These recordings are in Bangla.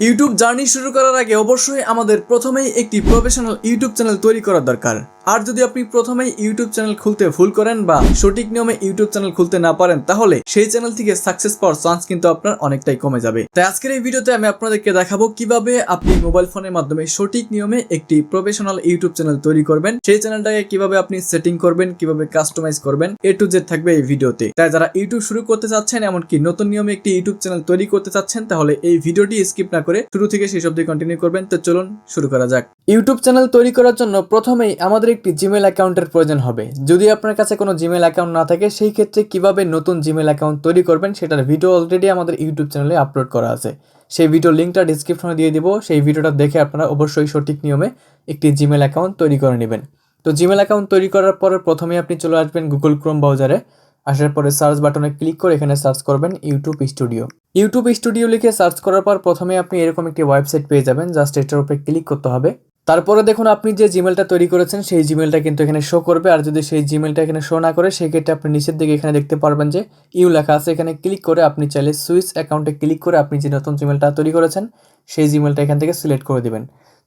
ইউটিউব জার্নি শুরু করার আগে অবশ্যই আমাদের প্রথমেই একটি প্রফেশনাল ইউটিউব চ্যানেল তৈরি করা দরকার। আর যদি আপনি প্রথমেই ইউটিউব চ্যানেল খুলতে ভুল করেন বা সঠিক নিয়মে ইউটিউব চ্যানেল খুলতে না পারেন, তাহলে সেই চ্যানেল থেকে সাকসেস পাওয়ার চান্স কিন্তু আপনার অনেকটাই কমে যাবে। তাই আজকের এই ভিডিওতে আমি আপনাদেরকে দেখাবো কীভাবে আপনি মোবাইল ফোনের মাধ্যমে সঠিক নিয়মে একটি প্রফেশনাল ইউটিউব চ্যানেল তৈরি করবেন, সেই চ্যানেলটাকে কীভাবে আপনি সেটিং করবেন, কীভাবে কাস্টমাইজ করবেন, এ টু জেড থাকবে এই ভিডিওতে। তাই যারা ইউটিউব শুরু করতে চাচ্ছেন, এমনকি নতুন নিয়মে একটি ইউটিউব চ্যানেল তৈরি করতে চাচ্ছেন, তাহলে এই ভিডিওটি স্কিপ না করে শুরু থেকে শেষ অবধি কন্টিনিউ করবেন। তো চলুন শুরু করা যাক। ইউটিউব চ্যানেল তৈরি করার জন্য প্রথমেই আমাদের একটি জিমেল অ্যাকাউন্টের প্রয়োজন হবে। যদি আপনার কাছে কোনো জিমেল অ্যাকাউন্ট না থাকে, সেই ক্ষেত্রে কীভাবে নতুন জিমেল অ্যাকাউন্ট তৈরি করবেন সেটার ভিডিও অলরেডি আমাদের ইউটিউব চ্যানেলে আপলোড করা আছে। সেই ভিডিও লিঙ্কটা ডিসক্রিপশনে দিয়ে দিব। সেই ভিডিওটা দেখে আপনারা অবশ্যই সঠিক নিয়মে একটি জিমেল অ্যাকাউন্ট তৈরি করে নেবেন। তো জিমেল অ্যাকাউন্ট তৈরি করার পরে প্রথমে আপনি চলে আসবেন গুগল ক্রোম ব্রাউজারে আসার পরে সার্চ বাটনে ক্লিক করে এখানে সার্চ করবেন ইউটিউব স্টুডিও ইউটিউব স্টুডিও লিখে সার্চ করার পর প্রথমে আপনি এরকম একটি ওয়েবসাইট পেয়ে যাবেন। জাস্ট এটার উপরে ক্লিক করতে হবে। তারপরে দেখুন আপনি যে জিমেলটা তৈরি করেছেন, সেই জিমেলটা কিন্তু এখানে শো করবে। আর যদি সেই জিমেলটা এখানে শো না করে, সেক্ষেত্রে আপনি নিচের দিকে এখানে দেখতে পারবেন যে ইউ লেখা আছে। এখানে ক্লিক করে আপনি চাইলে সুইচ অ্যাকাউন্টে ক্লিক করে আপনি যে নতুন জিমেলটা তৈরি করেছেন, সেই জিমেলটা এখান থেকে সিলেক্ট করে দিবেন।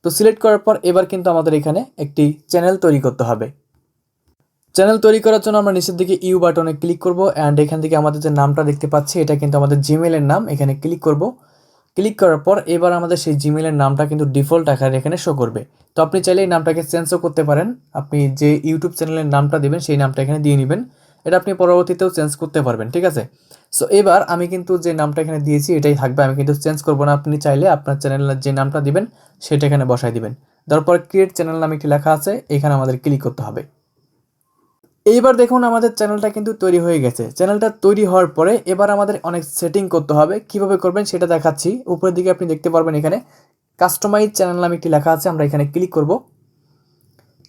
তো সিলেক্ট করার পর এবার কিন্তু আমাদের এখানে একটি চ্যানেল তৈরি করতে হবে। চ্যানেল তৈরি করার জন্য আমরা নিচের দিকে ইউ বাটনে ক্লিক করব। অ্যান্ড এখান থেকে আমাদের যে নামটা দেখতে পাচ্ছি, এটা কিন্তু আমাদের জিমেলের নাম। এখানে ক্লিক করব। ক্লিক করার পর এবার আমাদের সেই জিমেলের নামটা কিন্তু ডিফল্ট আকারে এখানে শো করবে। তো আপনি চাইলে এই নামটাকে চেঞ্জও করতে পারেন। আপনি যে ইউটিউব চ্যানেলের নামটা দেবেন, সেই নামটা এখানে দিয়ে নেবেন। এটা আপনি পরবর্তীতেও চেঞ্জ করতে পারবেন, ঠিক আছে? সো এবার আমি কিন্তু যে নামটা এখানে দিয়েছি, এটাই থাকবে। আমি কিন্তু চেঞ্জ করব না। আপনি চাইলে আপনার চ্যানেলের যে নামটা দিবেন, সেটা এখানে বসাই দিবেন। তারপর ক্রিয়েট চ্যানেল নামে একটি লেখা আছে। এখানে আমাদের ক্লিক করতে হবে। এইবার দেখুন আমাদের চ্যানেলটা কিন্তু তৈরি হয়ে গেছে। চ্যানেলটা তৈরি হওয়ার পরে এবার আমাদের অনেক সেটিং করতে হবে। কীভাবে করবেন সেটা দেখাচ্ছি। উপরের দিকে আপনি দেখতে পারবেন এখানে কাস্টমাইজ চ্যানেল নামে একটি লেখা আছে, আমরা এখানে ক্লিক করব।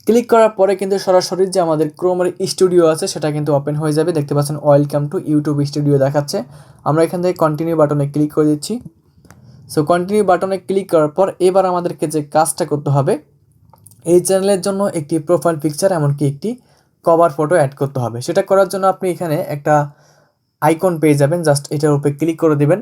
ক্লিক করার পরে কিন্তু সরাসরি যে আমাদের ক্রোমের স্টুডিও আছে, সেটা কিন্তু ওপেন হয়ে যাবে। দেখতে পাচ্ছেন ওয়েলকাম টু ইউটিউব স্টুডিও দেখাচ্ছে। আমরা এখান থেকে কন্টিনিউ বাটনে ক্লিক করে দিচ্ছি। সো কন্টিনিউ বাটনে ক্লিক করার পর এবার আমাদেরকে যে কাজটা করতে হবে, এই চ্যানেলের জন্য একটি প্রোফাইল পিকচার এমনকি একটি কভার ফটো অ্যাড করতে হবে। সেটা করার জন্য আপনি এখানে একটা আইকন পেয়ে যাবেন। জাস্ট এটার উপরে ক্লিক করে দেবেন।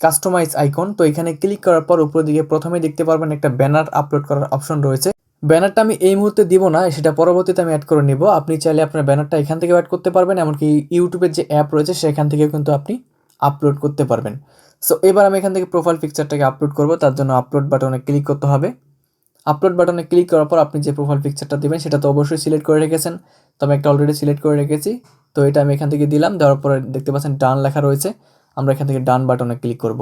কাস্টমাইজ আইকন তো এখানে ক্লিক করার পর উপর দিকে প্রথমে দেখতে পারবেন একটা ব্যানার আপলোড করার অপশন রয়েছে। ব্যানারটা আমি এই মুহূর্তে দিব না, সেটা পরবর্তীতে আমি অ্যাড করে নিব। আপনি চাইলে আপনার ব্যানারটা এখান থেকে অ্যাড করতে পারবেন, এমনকি ইউটিউবের যে অ্যাপ রয়েছে, সেখান থেকেও কিন্তু আপনি আপলোড করতে পারবেন। সো এবার আমি এখান থেকে প্রোফাইল পিকচারটাকে আপলোড করব। তার জন্য আপলোড বাটনে ক্লিক করতে হবে। আপলোড বাটনে ক্লিক করার পর আপনি যে প্রোফাইল পিকচারটা দেবেন, সেটা তো অবশ্যই সিলেক্ট করে রেখেছেন। তো আমি একটা অলরেডি সিলেক্ট করে রেখেছি। তো এটা আমি এখান থেকে দিলাম। দেওয়ার পরে দেখতে পাচ্ছেন ডান লেখা রয়েছে। আমরা এখান থেকে ডান বাটনে ক্লিক করব।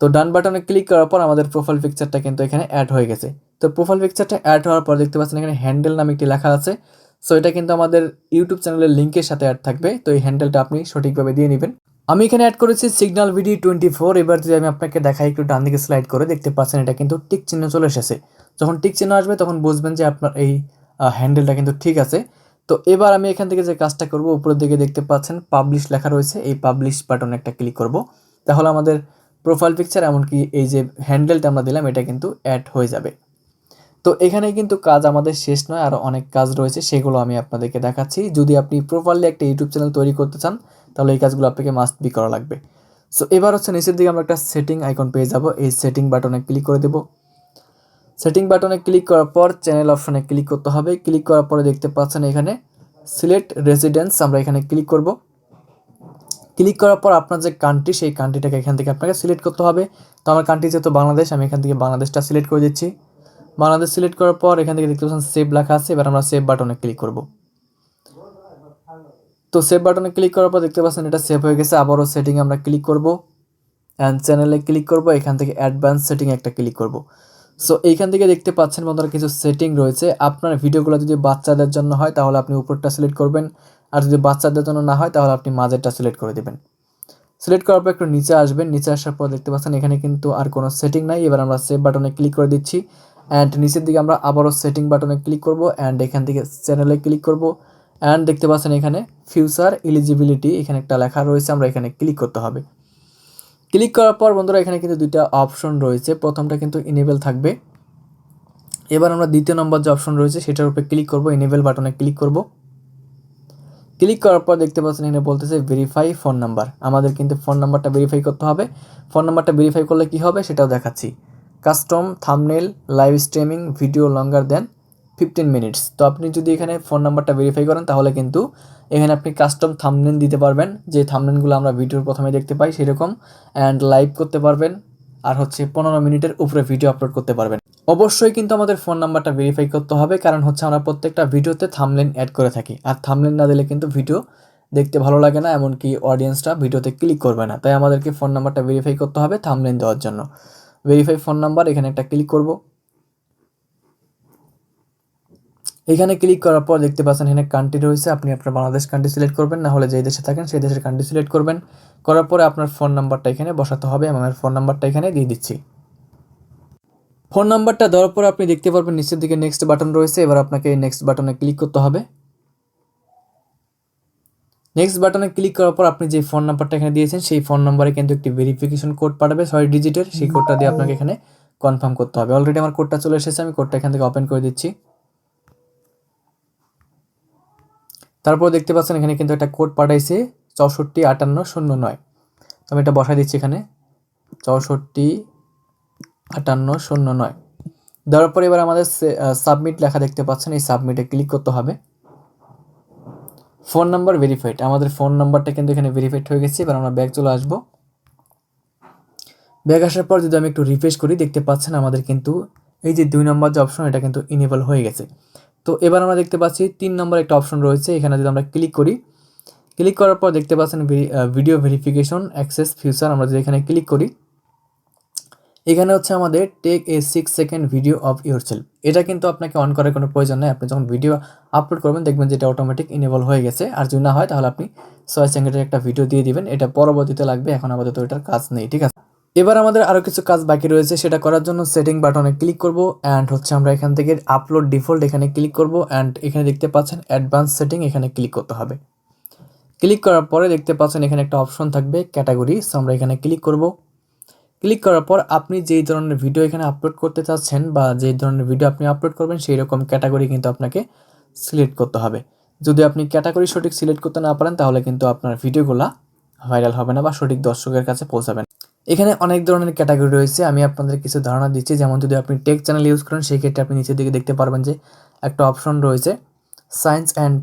তো ডান বাটনে ক্লিক করার পর আমাদের প্রোফাইল পিকচারটা কিন্তু এখানে অ্যাড হয়ে গেছে। তো প্রোফাইল পিকচারটা অ্যাড হওয়ার পর দেখতে পাচ্ছেন এখানে হ্যান্ডেল নামে একটি লেখা আছে। সো এটা কিন্তু আমাদের ইউটিউব চ্যানেলের লিঙ্কের সাথে অ্যাড থাকবে। তো এই হ্যান্ডেলটা আপনি সঠিকভাবে দিয়ে নেবেন। আমি এখানে অ্যাড করেছি সিগন্যাল ভিডি টোয়েন্টি ফোর এবার যদি আমি আপনাকে দেখাই, একটু ডান দিকে স্লাইড করে দেখতে পাচ্ছেন, এটা কিন্তু টিক চিহ্ন চলে এসেছে। যখন টিক চিহ্ন আসবে, তখন বুঝবেন যে আপনার এই হ্যান্ডেলটা কিন্তু ঠিক আছে। তো এবার আমি এখান থেকে যে কাজটা করব, উপরের দিকে দেখতে পাচ্ছেন পাবলিশ লেখা রয়েছে। এই পাবলিশ বাটনে একটা ক্লিক করব। তাহলে আমাদের প্রোফাইল পিকচার এমনকি এই যে হ্যান্ডেলটা আমরা দিলাম, এটা কিন্তু অ্যাড হয়ে যাবে। তো এখানে কিন্তু কাজ আমাদের শেষ নয় আরও অনেক কাজ রয়েছে, সেগুলো আমি আপনাদেরকে দেখাচ্ছি। যদি আপনি প্রপারলি একটা ইউটিউব চ্যানেল তৈরি করতে চান তাহলে এই কাজগুলো আপনাকে মাস্ট বি করা লাগবে। সো এবার হচ্ছে নিচের দিকে আমরা একটা সেটিং আইকন পেয়ে যাব। এই সেটিং বাটনে ক্লিক করে দেব। সেটিং বাটনে ক্লিক করার পর চ্যানেল অপশনে ক্লিক করতে হবে। ক্লিক করার পরে দেখতে পাচ্ছেন এখানে সিলেক্ট রেসিডেন্স আমরা এখানে ক্লিক করব। ক্লিক করার পর আপনার যে কান্ট্রি সেই কান্ট্রিটাকে এখান থেকে আপনাকে সিলেক্ট করতে হবে। তো আমার কান্ট্রি যেহেতু বাংলাদেশ, আমি এখান থেকে বাংলাদেশটা সিলেক্ট করে দিচ্ছি। বাংলাদেশ সিলেক্ট করার পর এখান থেকে দেখতে পাচ্ছেন সেভ লেখা আছে। এবার আমরা সেভ বাটনে ক্লিক করব। তো সেভ বাটনে ক্লিক করার পর দেখতে পাচ্ছেন এটা সেভ হয়ে গেছে, আবারও সেটিং আমরা ক্লিক করব। অ্যান্ড চ্যানেলে ক্লিক করব, এখান থেকে অ্যাডভান্স সেটিং একটা ক্লিক করব। সো এইখান থেকে দেখতে পাচ্ছেন বন্ধুরা কিছু সেটিং রয়েছে। আপনার ভিডিওগুলো যদি বাচ্চাদের জন্য হয়, তাহলে আপনি উপরটা সিলেক্ট করবেন। আর যদি বাচ্চাদের জন্য না হয়, তাহলে আপনি মাঝেরটা সিলেক্ট করে দেবেন। সিলেক্ট করার পর একটু নিচে আসবেন। নিচে আসার পর দেখতে পাচ্ছেন এখানে কিন্তু আর কোনো সেটিং নাই। এবার আমরা সেভ বাটনে ক্লিক করে দিচ্ছি। অ্যান্ড নিচের দিকে আমরা আবারও সেটিং বাটনে ক্লিক করব। অ্যান্ড এখান থেকে চ্যানেলে ক্লিক করব। অ্যান্ড দেখতে পাচ্ছেন এখানে ফিউচার এলিজিবিলিটি এখানে একটা লেখা রয়েছে, আমরা এখানে ক্লিক করতে হবে। ক্লিক করার পর বন্ধুরা, এখানে কিন্তু দুইটা অপশন রয়েছে। প্রথমটা কিন্তু ইনেবল থাকবে। এবার আমরা দ্বিতীয় নম্বর যে অপশন রয়েছে, সেটার উপরে ক্লিক করব ইনেবল বাটনে ক্লিক করব। ক্লিক করার পর দেখতে পাচ্ছেন এখানে বলতেছে ভেরিফাই ফোন নাম্বার আমাদের কিন্তু ফোন নাম্বারটা ভেরিফাই করতে হবে। ফোন নাম্বারটা ভেরিফাই করলে কি হবে, সেটাও দেখাচ্ছি। Custom thumbnail live streaming video longer than fifteen minutes তো আপনি যদি এখানে ফোন নাম্বারটা ভেরিফাই করেন, তাহলে কিন্তু এখানে আপনি কাস্টম থামনেল দিতে পারবেন। যে থামনেলগুলো আমরা ভিডিওর প্রথমে দেখতে পাই, সেরকম। অ্যান্ড লাইভ করতে পারবেন। আর হচ্ছে পনেরো মিনিটের উপরে ভিডিও আপলোড করতে পারবেন। অবশ্যই কিন্তু আমাদের ফোন নাম্বারটা ভেরিফাই করতে হবে। কারণ হচ্ছে আমরা প্রত্যেকটা ভিডিওতে থামলেন অ্যাড করে থাকি। আর থামলেন না দিলে কিন্তু ভিডিও দেখতে ভালো লাগে না, এমনকি অডিয়েন্সটা ভিডিওতে ক্লিক করবে না। তাই আমাদেরকে ফোন নাম্বারটা ভেরিফাই করতে হবে থামলেন দেওয়ার জন্য। ভেরিফাই ফোন নাম্বার এখানে একটা ক্লিক করব। এখানে ক্লিক করার পর দেখতে পাচ্ছেন এখানে কান্ট্রি রয়েছে। আপনি আপনার বাংলাদেশ কান্ট্রি সিলেক্ট করবেন, না হলে যেই দেশে থাকেন সেই দেশের কান্ট্রি সিলেক্ট করবেন। করার পরে আপনার ফোন নাম্বারটা এখানে বসাতে হবে আমি আমার ফোন নাম্বারটা এখানে দিয়ে দিচ্ছি। ফোন নাম্বারটা দেওয়ার পরে আপনি দেখতে পারবেন নিচের দিকে নেক্সট বাটন রয়েছে। এবার আপনাকে এই নেক্সট বাটনে ক্লিক করতে হবে। নেক্সট বাটনে ক্লিক করার পর আপনি যে ফোন নাম্বারটা এখানে দিয়েছেন, সেই ফোন নাম্বারে কিন্তু একটি ভেরিফিকেশন কোড পাঠাবে। ছয় ডিজিটের সেই কোডটা দিয়ে আপনাকে এখানে কনফার্ম করতে হবে। অলরেডি আমার কোডটা চলে এসেছে, আমি কোডটা এখান থেকে ওপেন করে দিচ্ছি। তারপর দেখতে পাচ্ছেন এখানে কিন্তু একটা কোড পাঠাইছে চৌষট্টি আটান্ন শূন্য নয়। আমি এটা বসাই দিচ্ছি এখানে। চৌষট্টি আটান্ন শূন্য নয়। দেওয়ার পরে এবার আমাদের সাবমিট লেখা দেখতে পাচ্ছেন। এই সাবমিটে ক্লিক করতে হবে। ফোন নাম্বার ভেরিফাইড আমাদের ফোন নাম্বারটা কিন্তু এখানে ভেরিফাইড হয়ে গেছে। এবার আমরা ব্যাগ চলে আসব। ব্যাগ আসার পর যদি আমি একটু রিফ্রেশ করি, দেখতে পাচ্ছেন আমাদের কিন্তু এই যে দুই নম্বর যে অপশন এটা কিন্তু ইনেবল হয়ে গেছে। তো এবার আমরা দেখতে পাচ্ছি তিন নম্বর একটা অপশন রয়েছে, এখানে যদি আমরা ক্লিক করি, ক্লিক করার পর দেখতে পাচ্ছেন ভিডিও ভেরিফিকেশন অ্যাক্সেস ফিউচার আমরা যদি এখানে ক্লিক করি, এখানে হচ্ছে আমাদের take a six second video of yourself এটা কিন্তু আপনাকে অন করার কোনো প্রয়োজন নেই, আপনি যখন ভিডিও আপলোড করবেন, দেখবেন যে এটা অটোমেটিক ইনেবল হয়ে গেছে। আর যদি না হয়, তাহলে আপনি ছয় সেকেন্ডের একটা ভিডিও দিয়ে দিবেন, এটা পরবর্তীতে লাগবে, এখন আপাতত এটার কাজ নেই, ঠিক আছে? এবার আমাদের আরও কিছু কাজ বাকি রয়েছে, সেটা করার জন্য সেটিং বাটনে ক্লিক করব অ্যান্ড হচ্ছে আমরা এখান থেকে আপলোড ডিফল্ট এখানে ক্লিক করব অ্যান্ড এখানে দেখতে পাচ্ছেন অ্যাডভান্স সেটিং এখানে ক্লিক করতে হবে। ক্লিক করার পরে দেখতে পাচ্ছেন এখানে একটা অপশন থাকবে ক্যাটাগরি সো আমরা এখানে ক্লিক করব। ক্লিক করার পর আপনি যেই ধরনের ভিডিও এখানে আপলোড করতে চাচ্ছেন বা যেই ধরনের ভিডিও আপনি আপলোড করবেন, সেই রকম ক্যাটাগরি কিন্তু আপনাকে সিলেক্ট করতে হবে। যদি আপনি ক্যাটাগরি সঠিক সিলেক্ট করতে না পারেন, তাহলে কিন্তু আপনার ভিডিওগুলো ভাইরাল হবে না বা সঠিক দর্শকের কাছে পৌঁছাবেন এখানে অনেক ধরনের ক্যাটাগরি রয়েছে। আমি আপনাদের কিছু ধারণা দিচ্ছি। যেমন যদি আপনি টেক চ্যানেল ইউজ করেন, সেই ক্ষেত্রে আপনি নিচের দিকে দেখতে পারবেন যে একটা অপশন রয়েছে। সায়েন্স অ্যান্ড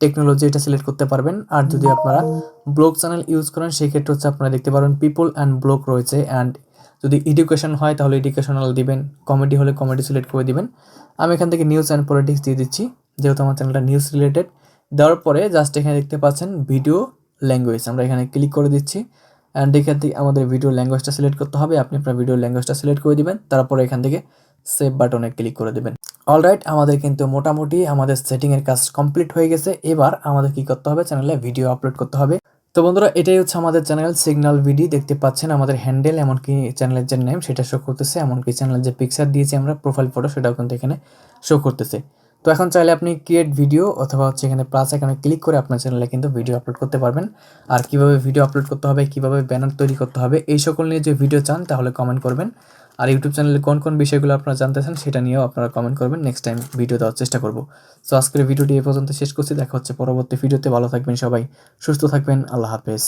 টেকনোলজি এটা সিলেক্ট করতে পারবেন। আর যদি আপনারা ব্লগ চ্যানেল ইউজ করেন, সেই ক্ষেত্রে হচ্ছে আপনারা দেখতে পারবেন পিপল অ্যান্ড ব্লগ রয়েছে। অ্যান্ড যদি এডুকেশন হয়, তাহলে এডুকেশনাল দিবেন। কমেডি হলে কমেডি সিলেক্ট করে দিবেন। আমি এখান থেকে নিউজ অ্যান্ড পলিটিক্স দিয়ে দিচ্ছি। যেহেতু আমার চ্যানেলটা নিউজ রিলেটেড দেওয়ার পরে জাস্ট এখানে দেখতে পাচ্ছেন ভিডিও ল্যাঙ্গুয়েজ আমরা এখানে ক্লিক করে দিচ্ছি। অ্যান্ড এখান থেকে আমাদের ভিডিও ল্যাঙ্গুয়েজটা সিলেক্ট করতে হবে। আপনি আপনার ভিডিও ল্যাঙ্গুয়েজটা সিলেক্ট করে দিবেন। তারপরে এখান থেকে সেভ বাটনে ক্লিক করে দেবেন। অলরাইট আমাদের কিন্তু মোটামুটি আমাদের সেটিংয়ের কাজ কমপ্লিট হয়ে গেছে। এবার আমাদের কি করতে হবে? চ্যানেলে ভিডিও আপলোড করতে হবে। তো বন্ধুরা, এটাই হচ্ছে আমাদের চ্যানেল সিগন্যাল ভিডি দেখতে পাচ্ছেন আমাদের হ্যান্ডেল এমনকি চ্যানেলের যে নেম সেটা শো করতেছে। এমনকি চ্যানেলের যে পিকচার দিয়েছি আমরা প্রোফাইল ফটো সেটাও কিন্তু এখানে শো করতেছে। তো এখন চাইলে আপনি ক্রিয়েট ভিডিও অথবা হচ্ছে এখানে প্লাস এখানে ক্লিক করে আপনার চ্যানেলে কিন্তু ভিডিও আপলোড করতে পারবেন। আর কীভাবে ভিডিও আপলোড করতে হবে, কীভাবে ব্যানার তৈরি করতে হবে, এই সকল নিয়ে যে ভিডিও চান তাহলে কমেন্ট করবেন। আর ইউটিউব চ্যানেলে কোন কোন বিষয়গুলো আপনারা জানতে চান সেটা নিয়েও আপনারা কমেন্ট করবেন। নেক্সট টাইম ভিডিও দেওয়ার চেষ্টা করব। সো আজকের ভিডিওটি এ পর্যন্ত শেষ করছি। দেখা হচ্ছে পরবর্তী ভিডিওতে ভালো থাকবেন সবাই, সুস্থ থাকবেন। আল্লাহ হাফেজ।